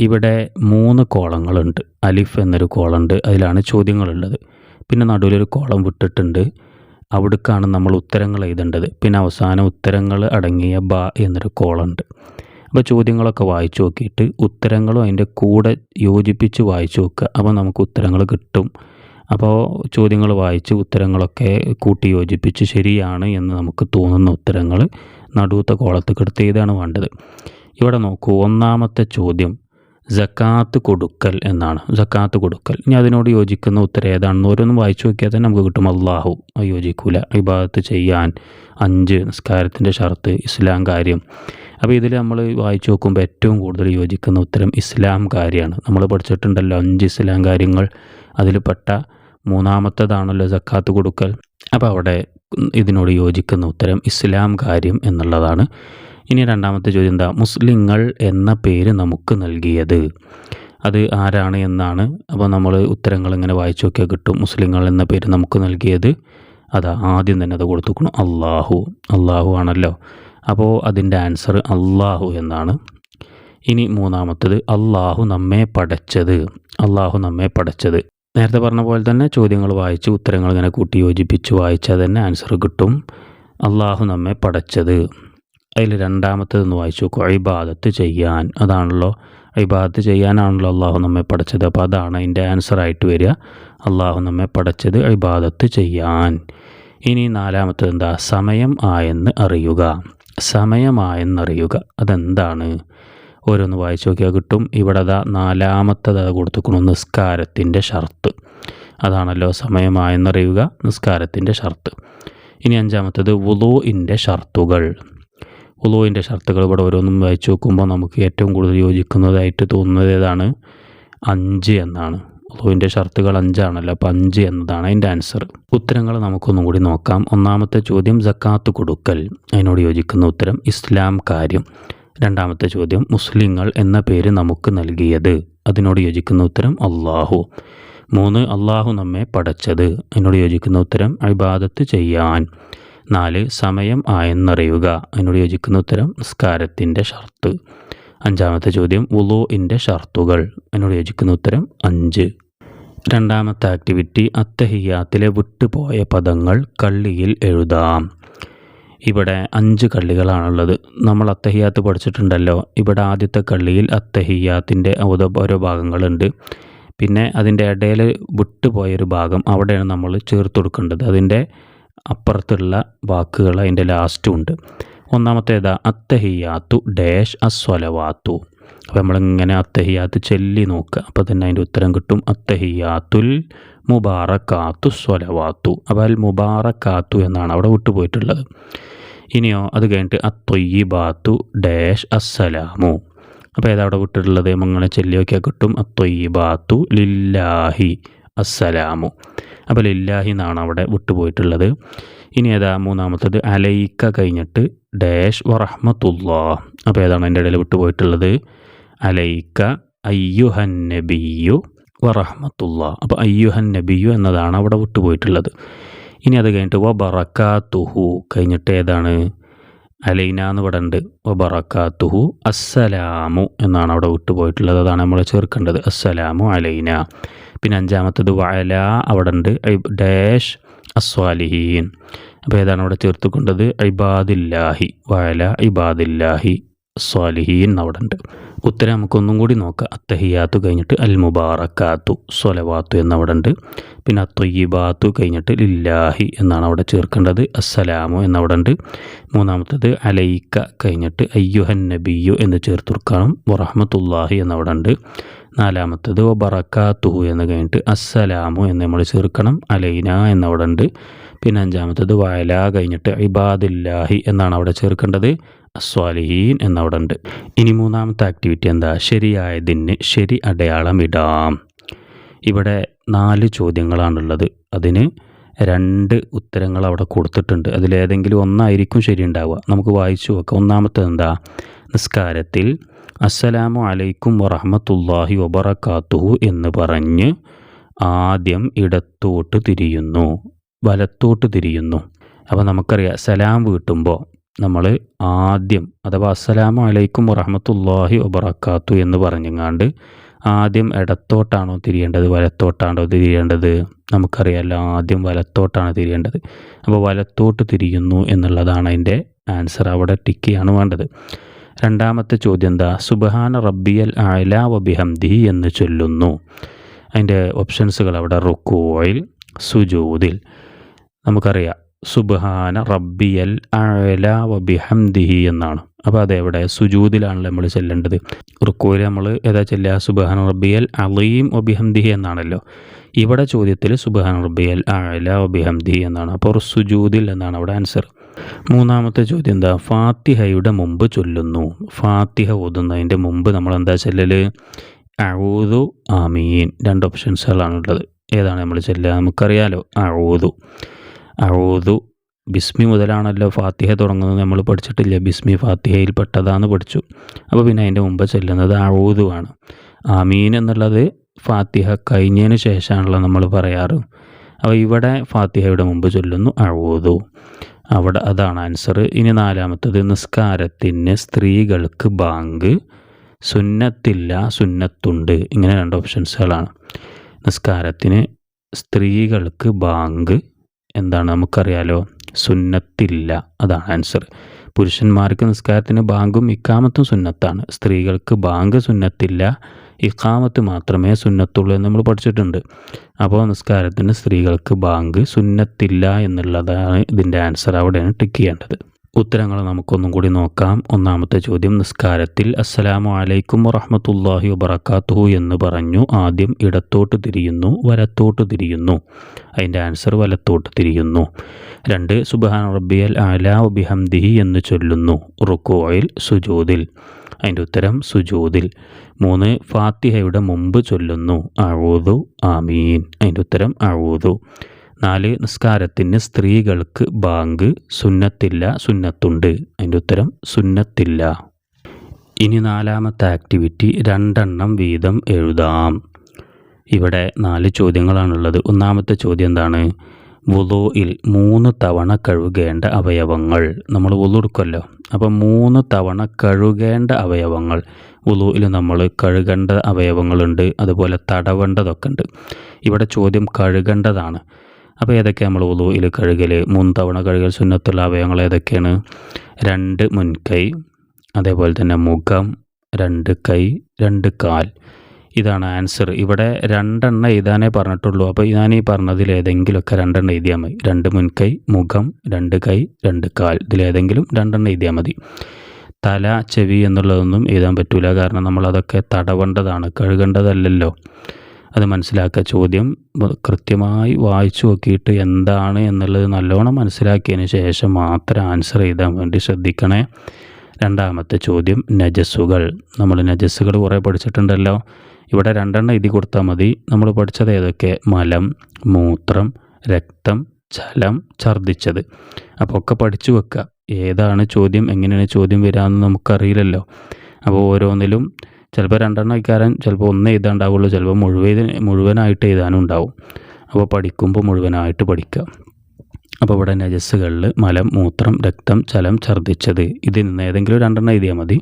ഇവിടെ മൂന്ന് കോളങ്ങളുണ്ട്. അലിഫ് എന്നൊരു കോളുണ്ട്. അതിലാണ് ചോദ്യങ്ങളുള്ളത്. പിന്നെ നടുവിലൊരു കോളം വിട്ടിട്ടുണ്ട്. അവിടേക്കാണ് നമ്മൾ ഉത്തരങ്ങൾ എഴുതേണ്ടത്. പിന്നെ അവസാനം ഉത്തരങ്ങൾ അടങ്ങിയ ബ എന്നൊരു കോളുണ്ട്. അപ്പോൾ ചോദ്യങ്ങളൊക്കെ വായിച്ചു നോക്കിയിട്ട് ഉത്തരങ്ങളും അതിന്റെ കൂടെ യോജിപ്പിച്ച് വായിച്ചു നോക്കുക. അപ്പോൾ നമുക്ക് ഉത്തരങ്ങൾ കിട്ടും. അപ്പോൾ ചോദ്യങ്ങൾ വായിച്ച് ഉത്തരങ്ങളൊക്കെ കൂട്ടി യോജിപ്പിച്ച് ശരിയാണ് എന്ന് നമുക്ക് തോന്നുന്ന ഉത്തരങ്ങൾ നടുവത്തെ കോളത്തേക്ക് എടുത്ത് വേണ്ടത്? ഇവിടെ നോക്കൂ. ഒന്നാമത്തെ ചോദ്യം. ജക്കാത്ത് കൊടുക്കൽ എന്നാണ്. ജക്കാത്ത് കൊടുക്കൽ. ഇനി അതിനോട് യോജിക്കുന്ന ഉത്തരം ഏതാണെന്ന് ഓരോന്നും വായിച്ചു നോക്കിയാൽ തന്നെ നമുക്ക് കിട്ടും. അള്ളാഹു യോജിക്കൂല. ഇബാദത്ത് ചെയ്യാൻ അഞ്ച് നിസ്കാരത്തിന്റെ ഷർത്ത് ഇസ്ലാം കാര്യം. അപ്പോൾ ഇതിൽ നമ്മൾ വായിച്ചു നോക്കുമ്പോൾ ഏറ്റവും കൂടുതൽ യോജിക്കുന്ന ഉത്തരം ഇസ്ലാം കാര്യമാണ്. നമ്മൾ പഠിച്ചിട്ടുണ്ടല്ലോ അഞ്ച് ഇസ്ലാം കാര്യങ്ങൾ അതിൽ പെട്ട മൂന്നാമത്തേതാണല്ലോ ജക്കാത്ത് കൊടുക്കൽ. അപ്പോൾ അവിടെ ഇതിനോട് യോജിക്കുന്ന ഉത്തരം ഇസ്ലാം കാര്യം എന്നുള്ളതാണ്. ഇനി രണ്ടാമത്തെ ചോദ്യം എന്താ? മുസ്ലിങ്ങൾ എന്ന പേര് നമുക്ക് നൽകിയത്. അത് ആരാണ് എന്നാണ്. അപ്പോൾ നമ്മൾ ഉത്തരങ്ങൾ ഇങ്ങനെ വായിച്ചു നോക്കിയാൽ കിട്ടും. മുസ്ലിങ്ങൾ എന്ന പേര് നമുക്ക് നൽകിയത്. അതാ ആദ്യം തന്നെ അത് കൊടുത്തുക്കണം. അള്ളാഹു അള്ളാഹു ആണല്ലോ. അപ്പോൾ അതിന്റെ ആൻസർ അള്ളാഹു എന്നാണ്. ഇനി മൂന്നാമത്തത് അള്ളാഹു നമ്മെ പടച്ചത്. അള്ളാഹു നമ്മെ പടച്ചത്. നേരത്തെ പറഞ്ഞ പോലെ തന്നെ ചോദ്യങ്ങൾ വായിച്ച് ഉത്തരങ്ങൾ ഇങ്ങനെ കൂട്ടി യോജിപ്പിച്ച് വായിച്ചാൽ തന്നെ ആൻസർ കിട്ടും. അള്ളാഹു നമ്മെ പടച്ചത്. അതിൽ രണ്ടാമത്തേതൊന്ന് വായിച്ചു നോക്കുക ഇബാദത്ത് ചെയ്യാൻ. അതാണല്ലോ. ഇബാദത്ത് ചെയ്യാനാണല്ലോ അള്ളാഹു നമ്മെ പഠിച്ചത് അപ്പോൾ അതാണ് അതിന്റെ ആൻസറായിട്ട് വരിക. അള്ളാഹു നമ്മെ പഠിച്ചത് ഇബാദത്ത് ചെയ്യാൻ. ഇനി നാലാമത്തത് എന്താ? സമയം ആയെന്ന് അറിയുക. സമയമായെന്നറിയുക അതെന്താണ്? ഓരോന്ന് വായിച്ചു നോക്കിയാൽ കിട്ടും. ഇവിടെ അതാ നാലാമത്തത് കൊടുത്തുക്കണം നിസ്കാരത്തിന്റെ ഷർത്ത്. അതാണല്ലോ സമയമായെന്നറിയുക നിസ്കാരത്തിന്റെ ഷർത്ത്. ഇനി അഞ്ചാമത്തത് വുളൂഇന്റെ ഷർത്തുകൾ. ഉളുവിന്റെ ഷർട്ടുകൾ ഇവിടെ ഓരോന്നും വായിച്ചു നോക്കുമ്പോൾ നമുക്ക് ഏറ്റവും കൂടുതൽ യോജിക്കുന്നതായിട്ട് തോന്നുന്നത് ഏതാണ്? അഞ്ച് എന്നാണ്. ഉളുവിന്റെ ഷർട്ടുകൾ അഞ്ചാണല്ലോ. അപ്പോൾ അഞ്ച് എന്നതാണ് അതിന്റെ ആൻസർ. ഉത്തരങ്ങൾ നമുക്കൊന്നും കൂടി നോക്കാം. ഒന്നാമത്തെ ചോദ്യം ജക്കാത്ത് കൊടുക്കൽ. അതിനോട് യോജിക്കുന്ന ഉത്തരം ഇസ്ലാം കാര്യം. രണ്ടാമത്തെ ചോദ്യം മുസ്ലിങ്ങൾ എന്ന പേര് നമുക്ക് നൽകിയത്. അതിനോട് യോജിക്കുന്ന ഉത്തരം അള്ളാഹു മൂന്ന് അള്ളാഹു നമ്മെ പടച്ചത്. അതിനോട് യോജിക്കുന്ന ഉത്തരം ഇബാദത്ത് ചെയ്യാൻ. നാല് സമയം ആയെന്നറിയുക. അതിനോട് യോജിക്കുന്ന ഉത്തരം നിസ്കാരത്തിന്റെ ഷർത്ത്. അഞ്ചാമത്തെ ചോദ്യം ഉലോഇന്റെ ഷർത്തുകൾ. അതിനോട് യോജിക്കുന്ന ഉത്തരം അഞ്ച്. രണ്ടാമത്തെ ആക്ടിവിറ്റി അത്തഹിയാത്തിലെ വിട്ടുപോയ പദങ്ങൾ കള്ളിയിൽ എഴുതാം. ഇവിടെ അഞ്ച് കള്ളികളാണുള്ളത്. നമ്മൾ അത്തഹിയാത്ത് പഠിച്ചിട്ടുണ്ടല്ലോ. ഇവിടെ ആദ്യത്തെ കള്ളിയിൽ അത്തഹിയാത്തിന്റെ ഓരോ ഭാഗങ്ങളുണ്ട്. പിന്നെ അതിന്റെ ഇടയിൽ വിട്ടുപോയൊരു ഭാഗം അവിടെയാണ് നമ്മൾ ചേർത്ത് കൊടുക്കേണ്ടത്. അതിന്റെ അപ്പുറത്തുള്ള വാക്കുകൾ അതിന്റെ ലാസ്റ്റും ഉണ്ട്. ഒന്നാമത്തേതാ അത്തഹിയാത്തു ഡാഷ് അസ്വലവാത്തു. അപ്പോൾ നമ്മളിങ്ങനെ അത്തഹിയാത്ത് ചൊല്ലി നോക്കുക. അപ്പോൾ തന്നെ അതിന്റെ ഉത്തരം കിട്ടും അത്തഹിയാത്തുൽ മുബാറക്കാത്തു സ്വലവാത്തു. അപ്പോൾ അൽ മുബാറക്കാത്തു എന്നാണ് അവിടെ വിട്ടുപോയിട്ടുള്ളത് ഇനിയോ അത് കഴിഞ്ഞിട്ട് അത്തൊയ്യിബാത്തു ഡാഷ് അസ്സലാമു. അപ്പോൾ ഏതാ അവിടെ വിട്ടിട്ടുള്ളത്? അങ്ങനെ ചെല്ലിയൊക്കെ കിട്ടും അത്തൊയ്യിബാത്തു ലില്ലാഹി. അസ്സലാമു. അപ്പോൾ ലില്ലാഹി എന്നാണ് അവിടെ വിട്ടുപോയിട്ടുള്ളത്. ഇനി ഏതാ മൂന്നാമത്തത്? അലൈക്ക കഴിഞ്ഞിട്ട് ഡാഷ് വറഹമത്തുല്ലാ അപ്പോൾ ഏതാണ് എന്റെ ഇടയിൽ വിട്ടുപോയിട്ടുള്ളത്? അലൈക്ക അയ്യുഹൻ നബിയു വറഹമത്തുല്ലാ അപ്പോൾ അയ്യുഹൻ നബിയു എന്നതാണ് അവിടെ വിട്ടുപോയിട്ടുള്ളത്. ഇനി അത് കഴിഞ്ഞിട്ട് വ ബറക്കാത്തുഹു കഴിഞ്ഞിട്ട് ഏതാണ്? അലൈന എന്ന് ഇവിടെ ഉണ്ട്. വ ബറക്കാത്തുഹു അസ്സലാമു എന്നാണ് അവിടെ വിട്ടുപോയിട്ടുള്ളത്. അതാണ് നമ്മൾ ചേർക്കേണ്ടത്. അസ്സലാമു അലൈന. പിന്നെ അഞ്ചാമത്തത് വയല അവിടെ ഉണ്ട് ഡാഷ് അസ്വാലിഹീൻ. അപ്പോൾ ഏതാണ് അവിടെ ചേർത്തുകൊണ്ടത്? ഐബാദില്ലാഹി വയല ഇബാദില്ലാഹി സ്വാലിഹീൻ അവിടെ ഉണ്ട് ഉത്തരം നമുക്കൊന്നും കൂടി നോക്കാം. അത്തഹിയാത്തു കഴിഞ്ഞിട്ട് അൽ മുബാറക്കാത്തു സ്വലവാത്തു എന്നവിടെ ഉണ്ട് പിന്നെ അത്തൊയ്യിബാത്തു കഴിഞ്ഞിട്ട് ലില്ലാഹി എന്നാണ് അവിടെ ചേർക്കേണ്ടത്. അസ്സലാമു എന്നവിടെ ഉണ്ട് മൂന്നാമത്തത് അലൈക്ക കഴിഞ്ഞിട്ട് അയ്യുഹൻ നബിയു എന്ന് ചേർത്തുർക്കണം വറഹമത്തുല്ലാഹി എന്നവിടെ ഉണ്ട് നാലാമത്തത് ബറക്കാത്തുഹു എന്ന് കഴിഞ്ഞിട്ട് അസ്സലാമു എന്ന് നമ്മൾ ചേർക്കണം അലൈന എന്നവിടെ ഉണ്ട്. പിന്നെ അഞ്ചാമത്തത് വയല കഴിഞ്ഞിട്ട് ഇബാദില്ലാഹി എന്നാണ് അവിടെ ചേർക്കേണ്ടത് അസ്വാലിഹീൻ എന്നവിടെ ഉണ്ട്. ഇനി മൂന്നാമത്തെ ആക്ടിവിറ്റി എന്താ? ശരിയായതിന് ശരി അടയാളം ഇടാം. ഇവിടെ നാല് ചോദ്യങ്ങളാണുള്ളത്. അതിന് രണ്ട് ഉത്തരങ്ങൾ അവിടെ കൊടുത്തിട്ടുണ്ട്. അതിലേതെങ്കിലും ഒന്നായിരിക്കും ശരിയുണ്ടാവുക. നമുക്ക് വായിച്ചു നോക്കാം. ഒന്നാമത്തെ എന്താ നിസ്കാരത്തിൽ അസ്സലാമു അലൈക്കും വറഹമത്തല്ലാഹി വബറക്കാത്തുഹു എന്ന് പറഞ്ഞ് ആദ്യം ഇടത്തോട്ട് തിരിയുന്നു വലത്തോട്ട് തിരിയുന്നു. അപ്പോൾ നമുക്കറിയാം സലാം വീട്ടുമ്പോൾ നമ്മൾ ആദ്യം അഥവാ അസ്സലാമു അലൈക്കും വറഹമത്തല്ലാഹി വബറക്കാത്തു എന്ന് പറഞ്ഞങ്ങാണ്ട് ആദ്യം ഇടത്തോട്ടാണോ തിരിയേണ്ടത് വലത്തോട്ടാണോ തിരിയേണ്ടത്? നമുക്കറിയാമല്ലോ ആദ്യം വലത്തോട്ടാണ് തിരിയേണ്ടത്. അപ്പോൾ വലത്തോട്ട് തിരിയുന്നു എന്നുള്ളതാണ് അതിന്റെ ആൻസർ. അവിടെ ടിക്ക് വേണ്ടത്. രണ്ടാമത്തെ ചോദ്യം എന്താ സുബഹാന റബ്ബിയൽ അല വബിഹംദി എന്ന് ചൊല്ലുന്നു. അതിന്റെ ഓപ്ഷൻസുകൾ അവിടെ റുക്കോയിൽ സുജൂദിൽ നമുക്കറിയാം സുബഹാന റബ്ബിയൽ അല വബിഹംദിഹി എന്നാണ്. അപ്പോൾ അതെവിടെ? സുജൂതിലാണല്ലോ നമ്മൾ ചെല്ലേണ്ടത്. റുക്കോയിൽ നമ്മൾ ഏതാ ചെല്ലുക? സുബഹാന റബ്ബിയൽ അലീം ഒബിഹംദിഹി എന്നാണല്ലോ. ഇവിടെ ചോദ്യത്തിൽ സുബഹാന റബ്ബിയൽ അല ഒബിഹംദിഹി എന്നാണ്. അപ്പോൾ സുജൂതിൽ എന്നാണ് അവിടെ ആൻസർ. മൂന്നാമത്തെ ചോദ്യം എന്താ? ഫാത്തിഹയുടെ മുമ്പ് ചൊല്ലുന്നു. ഫാത്തിഹ ഓതുന്നതിന്റെ മുമ്പ് നമ്മൾ എന്താ ചെല്ലൽ അഴൂതു ആമീൻ. രണ്ട് ഓപ്ഷൻസുകളാണുള്ളത്. ഏതാണ് നമ്മൾ ചെല്ലുക? നമുക്കറിയാലോ. അഴൂതു അഴൂതു ബിസ്മി മുതലാണല്ലോ ഫാത്തിഹ തുടങ്ങുന്നത്. നമ്മൾ പഠിച്ചിട്ടില്ല? ബിസ്മി ഫാത്തിഹയിൽ പെട്ടതാന്ന് പഠിച്ചു. അപ്പോൾ പിന്നെ അതിന്റെ മുമ്പ് ചെല്ലുന്നത് അഴൂതു ആണ്. ആമീൻ എന്നുള്ളത് ഫാത്തിഹ കഴിഞ്ഞതിന് ശേഷമാണല്ലോ നമ്മൾ പറയാറ്. അപ്പോൾ ഇവിടെ ഫാത്തിഹയുടെ മുമ്പ് ചൊല്ലുന്നു അഴൂതു അവിടെ അതാണ് ആൻസർ ഇനി നാലാമത്തത് നിസ്കാരത്തിന് സ്ത്രീകൾക്ക് ബാങ്ക് സുന്നത്തില്ല സുന്നത്തുണ്ട്. ഇങ്ങനെ രണ്ട് ഓപ്ഷൻസുകളാണ് നിസ്കാരത്തിന് സ്ത്രീകൾക്ക് ബാങ്ക് എന്താണ് നമുക്കറിയാലോ? സുന്നത്തില്ല അതാണ് ആൻസർ പുരുഷന്മാർക്ക് നിസ്കാരത്തിന് ബാങ്കും ഇക്കാമത്തും സുന്നത്താണ്. സ്ത്രീകൾക്ക് ബാങ്ക് സുന്നത്തില്ല ഇക്കാമത്ത് മാത്രമേ സുന്നത്തുള്ളൂ എന്ന് നമ്മൾ പഠിച്ചിട്ടുണ്ട്. അപ്പോൾ നിസ്കാരത്തിന് സ്ത്രീകൾക്ക് ബാങ്ക് സുന്നത്തില്ല എന്നുള്ളതാണ് ഇതിന്റെ ആൻസർ. അവിടെയാണ് ടിക്ക് ചെയ്യേണ്ടത്. ഉത്തരങ്ങൾ നമുക്കൊന്നും കൂടി നോക്കാം. ഒന്നാമത്തെ ചോദ്യം നിസ്കാരത്തിൽ അസ്സലാമു അലൈക്കും വറഹമത്തല്ലാഹി വബർക്കാത്തുഹു എന്ന് പറഞ്ഞു. ആദ്യം ഇടത്തോട്ട് തിരിയുന്നു വലത്തോട്ട് തിരിയുന്നു. അതിന്റെ ആൻസർ വലത്തോട്ട് തിരിയുന്നു. രണ്ട് സുബഹാൻ റബ്ബിയൽ അല ബിഹംദിഹി എന്ന് ചൊല്ലുന്നു. റുക്കോയിൽ സുജൂദിൽ അതിന്റെ ഉത്തരം സുജൂദിൽ മൂന്ന് ഫാത്തിഹയുടെ മുമ്പ് ചൊല്ലുന്നു. അഴൂതു ആമീൻ. അതിന്റെ ഉത്തരം അഴൂതു നാല് നിസ്കാരത്തിന് സ്ത്രീകൾക്ക് ബാങ്ക് സുന്നത്തില്ല സുന്നത്തുണ്ട്. അതിന്റെ ഉത്തരം സുന്നത്തില്ല. ഇനി നാലാമത്തെ ആക്ടിവിറ്റി രണ്ടെണ്ണം വീതം എഴുതാം. ഇവിടെ നാല് ചോദ്യങ്ങളാണുള്ളത്. ഒന്നാമത്തെ ചോദ്യം എന്താണ്? വുളുയിൽ മൂന്ന് തവണ കഴുകേണ്ട അവയവങ്ങൾ. നമ്മൾ വുളു അപ്പോൾ അപ്പം മൂന്ന് തവണ കഴുകേണ്ട അവയവങ്ങൾ. വുളുയിൽ നമ്മൾ കഴുകേണ്ട അവയവങ്ങളുണ്ട്. അതുപോലെ തടവേണ്ടതൊക്കെ ഉണ്ട്. ഇവിടെ ചോദ്യം കഴുകേണ്ടതാണ്. അപ്പോൾ ഏതൊക്കെ നമ്മൾ ഉളുവിൽ കഴുകൽ മൂന്ന് തവണ കഴുകൽ സുന്നത്തുള്ള അവയവങ്ങൾ ഏതൊക്കെയാണ്? രണ്ട് മുൻകൈ അതേപോലെ തന്നെ മുഖം രണ്ട് കൈ രണ്ട് കാൽ. ഇതാണ് ആൻസർ. ഇവിടെ രണ്ടെണ്ണം എഴുതാനേ പറഞ്ഞിട്ടുള്ളൂ. അപ്പോൾ ഞാൻ ഈ പറഞ്ഞതിൽ ഏതെങ്കിലുമൊക്കെ രണ്ടെണ്ണം എഴുതിയാൽ മതി. രണ്ട് മുൻകൈ മുഖം രണ്ട് കൈ രണ്ട് കാൽ. ഇതിലേതെങ്കിലും രണ്ടെണ്ണം എഴുതിയാൽ മതി. തല ചെവി എന്നുള്ളതൊന്നും എഴുതാൻ പറ്റില്ല കാരണം നമ്മളതൊക്കെ തടവേണ്ടതാണ്. കഴുകേണ്ടതല്ലല്ലോ. അത് മനസ്സിലാക്കുക. ചോദ്യം കൃത്യമായി വായിച്ചു നോക്കിയിട്ട് എന്താണ് എന്നുള്ളത് നല്ലോണം മനസ്സിലാക്കിയതിന് ശേഷം മാത്രം ആൻസർ ചെയ്താൽ വേണ്ടി ശ്രദ്ധിക്കണേ. രണ്ടാമത്തെ ചോദ്യം നജസ്സുകൾ. നമ്മൾ നജസ്സുകൾ കുറേ പഠിച്ചിട്ടുണ്ടല്ലോ. ഇവിടെ രണ്ടെണ്ണം എഴുതി കൊടുത്താൽ മതി. നമ്മൾ പഠിച്ചത് ഏതൊക്കെ? മലം മൂത്രം രക്തം ജലം ഛർദ്ദിച്ചത്. അപ്പോൾ ഒക്കെ പഠിച്ചു വെക്കുക. ഏതാണ് ചോദ്യം? എങ്ങനെയാണ് ചോദ്യം വരാമെന്ന് നമുക്കറിയില്ലല്ലോ. അപ്പോൾ ഓരോന്നിലും ചിലപ്പോൾ രണ്ടെണ്ണം ഇക്കാരൻ ചിലപ്പോൾ ഒന്ന് എഴുതാണ്ടാവുള്ളൂ. ചിലപ്പോൾ മുഴുവൻ മുഴുവനായിട്ട് എഴുതാനും ഉണ്ടാവും അപ്പോൾ പഠിക്കുമ്പോൾ മുഴുവനായിട്ട് പഠിക്കുക അപ്പോൾ ഇവിടെ നജസ്സുകളിൽ മലം മൂത്രം രക്തം ചലം ഛർദ്ദിച്ചത് ഇതിൽ നിന്ന് ഏതെങ്കിലും രണ്ടെണ്ണം എഴുതിയാൽ മതി.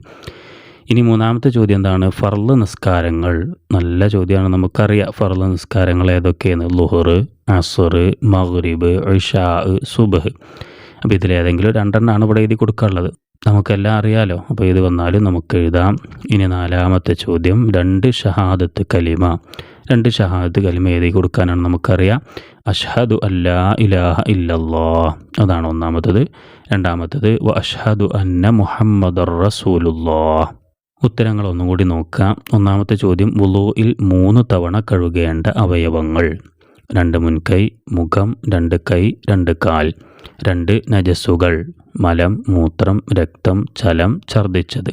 ഇനി മൂന്നാമത്തെ ചോദ്യം എന്താണ്? ഫർൾ നിസ്കാരങ്ങൾ നല്ല ചോദ്യമാണ്. നമുക്കറിയാം ഫർൾ നിസ്കാരങ്ങൾ ഏതൊക്കെയാണ്? ലുഹർ അസർ മഗ്രിബ് ഇഷാ സുബഹ്. അപ്പോൾ ഇതിലേതെങ്കിലും രണ്ടെണ്ണമാണ് ഇവിടെ എഴുതി കൊടുക്കാനുള്ളത്. നമുക്കെല്ലാം അറിയാലോ. അപ്പോൾ ഇത് വന്നാലും നമുക്ക് എഴുതാം. ഇനി നാലാമത്തെ ചോദ്യം. രണ്ട് ഷഹാദത്ത് കലിമ. രണ്ട് ഷഹാദത്ത് കലിമ എഴുതി കൊടുക്കാനാണ് നമുക്കറിയാം. അഷ്ഹദു അല്ലാ ഇലാഹ ഇല്ലല്ലോ അതാണ് ഒന്നാമത്തത്. രണ്ടാമത്തത് വ അഷ്ഹദു അന്ന മുഹമ്മദ് റസൂലുല്ലോ ഉത്തരങ്ങൾ ഒന്നും കൂടി നോക്കാം. ഒന്നാമത്തെ ചോദ്യം വുളുയിൽ മൂന്ന് തവണ കഴുകേണ്ട അവയവങ്ങൾ. രണ്ട് മുൻകൈ മുഖം രണ്ട് കൈ രണ്ട് കാൽ. രണ്ട് നജസ്സുകൾ മലം മൂത്രം രക്തം ചലം ഛർദ്ദിച്ചത്.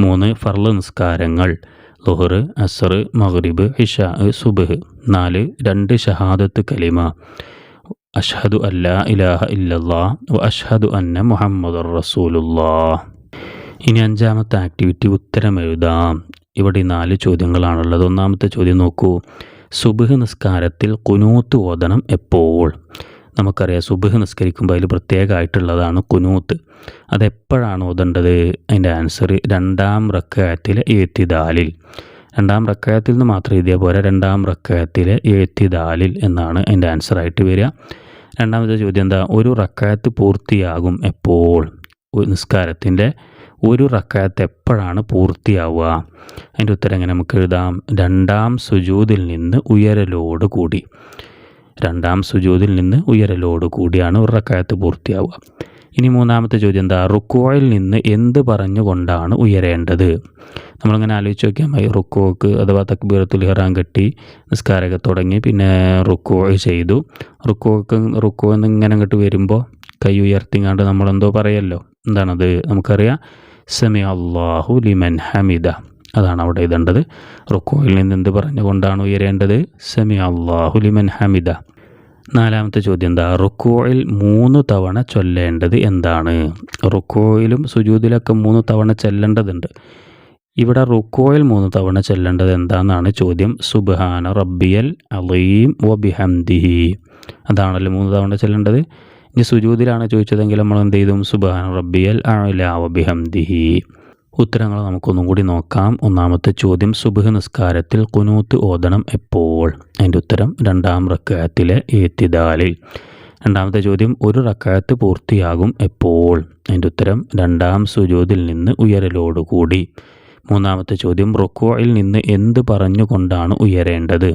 മൂന്ന് ഫർൾ നിസ്കാരങ്ങൾ ലുഹർ അസർ മഗ്രിബ് ഇഷ സുബഹ്. നാല് രണ്ട് ഷഹാദത്ത് കലിമ. അഷ്ഹദു അല്ലാ ഇലാഹ ഇല്ലല്ലാ വ അഷ്ഹദു അന്ന മുഹമ്മദ് റസൂലുല്ലാ ഇനി അഞ്ചാമത്തെ ആക്ടിവിറ്റി ഉത്തരം എഴുതാം. ഇവിടെ നാല് ചോദ്യങ്ങളാണുള്ളത്. ഒന്നാമത്തെ ചോദ്യം നോക്കൂ. സുബഹ് നിസ്കാരത്തിൽ കുനൂത്ത് ഓതണം എപ്പോൾ? നമുക്കറിയാം സുബഹ് നിസ്കരിക്കുമ്പോൾ അതിൽ പ്രത്യേകമായിട്ടുള്ളതാണ് കുനൂത്ത്. അതെപ്പോഴാണ് ഓതേണ്ടത്? അതിന്റെ ആൻസർ രണ്ടാം റക്കയത്തിലെ എഴുത്തിദാലിൽ. രണ്ടാം റക്കയത്തിൽ നിന്ന് മാത്രം എഴുതിയ പോലെ രണ്ടാം റക്കയത്തിലെ എഴുത്തിദാലിൽ എന്നാണ് അതിന്റെ ആൻസറായിട്ട് വരിക. രണ്ടാമത്തെ ചോദ്യം എന്താ? ഒരു റക്കയത്ത് പൂർത്തിയാകും എപ്പോൾ? നിസ്കാരത്തിന്റെ ഒരു റക്കയത്ത് എപ്പോഴാണ് പൂർത്തിയാവുക? അതിന്റെ ഉത്തരം എങ്ങനെ നമുക്ക് എഴുതാം? രണ്ടാം സുജൂതിൽ നിന്ന് ഉയരലോട് കൂടി രണ്ടാം സുജൂതിൽ നിന്ന് ഉയരലോട് കൂടിയാണ് ഒരു റക്കയത്ത് പൂർത്തിയാവുക. ഇനി മൂന്നാമത്തെ ചോദ്യം എന്താ? റുക്കോയിൽ നിന്ന് എന്ത് പറഞ്ഞുകൊണ്ടാണ് ഉയരേണ്ടത്? നമ്മളിങ്ങനെ ആലോചിച്ച് നോക്കിയാൽ മതി. റുക്കോക്ക് അഥവാ തക്ബീറത്തുൽ ഇഹ്റാം കെട്ടി നിസ്കാരമൊക്കെ തുടങ്ങി പിന്നെ റുക്കോ ചെയ്തു. റുക്കോക്ക് റുക്കോ എന്ന് ഇങ്ങനെ അങ്ങോട്ട് വരുമ്പോൾ കൈ ഉയർത്തിങ്ങാണ്ട് നമ്മളെന്തോ പറയല്ലോ. എന്താണത്? നമുക്കറിയാം. സമി അള്ളാഹു ലിമൻ ഹമിദ. അതാണ് അവിടെ എഴുതേണ്ടത്. റുക്കോയിൽ നിന്ന് എന്ത് പറഞ്ഞുകൊണ്ടാണ് ഉയരേണ്ടത്? സമി അള്ളാഹുലിമൻ ഹമിദ. നാലാമത്തെ ചോദ്യം എന്താ? റുക്കോയിൽ മൂന്ന് തവണ ചൊല്ലേണ്ടത് എന്താണ്? റുക്കോയിലും സുജൂദിലൊക്കെ മൂന്ന് തവണ ചെല്ലേണ്ടതുണ്ട്. ഇവിടെ റുക്കോയിൽ മൂന്ന് തവണ ചെല്ലേണ്ടത് എന്താണെന്നാണ് ചോദ്യം. സുബ്ഹാന റബ്ബിയൽ അലീം ബിഹംദിഹി. അതാണല്ലോ മൂന്ന് തവണ ചെല്ലേണ്ടത്. ഇനി സുജൂദിലാണ് ചോദിച്ചതെങ്കിൽ നമ്മൾ എന്ത് ചെയ്തും സുബ്ഹാന റബ്ബിയൽ അലാ ബിഹംദിഹി. ഉത്തരങ്ങൾ നമുക്കൊന്നും കൂടി നോക്കാം. ഒന്നാമത്തെ ചോദ്യം സുബഹ് നിസ്കാരത്തിൽ കുനൂത്ത് ഓതണം എപ്പോൾ? അതിന്റെ ഉത്തരം രണ്ടാം റക്കായത്തിലെ ഏത്തിദാലിൽ രണ്ടാമത്തെ ചോദ്യം ഒരു റക്കായത്ത് പൂർത്തിയാകും എപ്പോൾ? അതിന്റെ ഉത്തരം രണ്ടാം സുജോതിൽ നിന്ന് ഉയരലോടുകൂടി മൂന്നാമത്തെ ചോദ്യം റുക്കോയിൽ നിന്ന് എന്ത് പറഞ്ഞുകൊണ്ടാണ് ഉയരേണ്ടത്?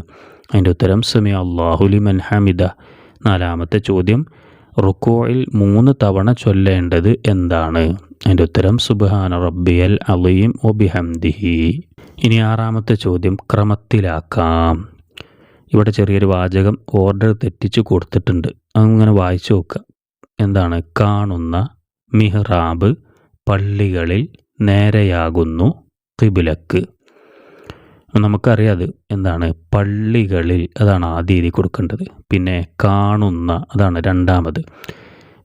അതിന്റെ ഉത്തരം സമി അള്ളാഹുലിമൻ ഹമിദ. നാലാമത്തെ ചോദ്യം റുക്കോയിൽ മൂന്ന് തവണ ചൊല്ലേണ്ടത് എന്താണ്? അതിന്റെ ഉത്തരം സുബ്ഹാന റബ്ബിയൽ അലീം ഒബിഹംദിഹി ഇനി ആറാമത്തെ ചോദ്യം ക്രമത്തിലാക്കാം. ഇവിടെ ചെറിയൊരു വാചകം ഓർഡർ തെറ്റിച്ച് കൊടുത്തിട്ടുണ്ട്. അങ്ങനെ വായിച്ചു നോക്കുക. എന്താണ്? കാണുന്ന മിഹ്റാബ് പള്ളികളിൽ നേരെയാകുന്നു കിബിലക്ക് നമുക്കറിയാം അത് എന്താണ്? പള്ളികളിൽ അതാണ് ആദ്യം എഴുതി കൊടുക്കേണ്ടത്. പിന്നെ കാണുന്ന അതാണ് രണ്ടാമത്.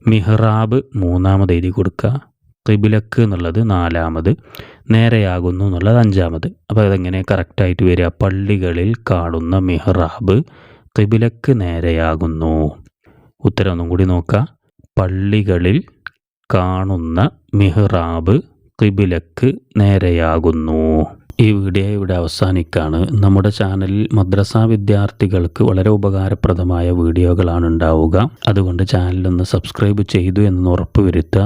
മിഹ്റാബ് മൂന്നാമത് എഴുതി കൊടുക്കുക. കിബിലക്ക് എന്നുള്ളത് നാലാമത് നേരെയാകുന്നു എന്നുള്ളത് അഞ്ചാമത്. അപ്പോൾ അതെങ്ങനെ കറക്റ്റായിട്ട് വരിക? പള്ളികളിൽ കാണുന്ന മിഹ്റാബ് കിബിലക്ക് നേരെയാകുന്നു. ഉത്തരം ഒന്നും കൂടി നോക്കുക. പള്ളികളിൽ കാണുന്ന മിഹ്റാബ് കിബിലക്ക് നേരെയാകുന്നു. ഈ വീഡിയോ ഇവിടെ അവസാനിക്കാണ് നമ്മുടെ ചാനലിൽ മദ്രസ വിദ്യാർത്ഥികൾക്ക് വളരെ ഉപകാരപ്രദമായ വീഡിയോകളാണ് ഉണ്ടാവുക. അതുകൊണ്ട് ചാനലൊന്ന് സബ്സ്ക്രൈബ് ചെയ്തു എന്ന് ഉറപ്പുവരുത്തുക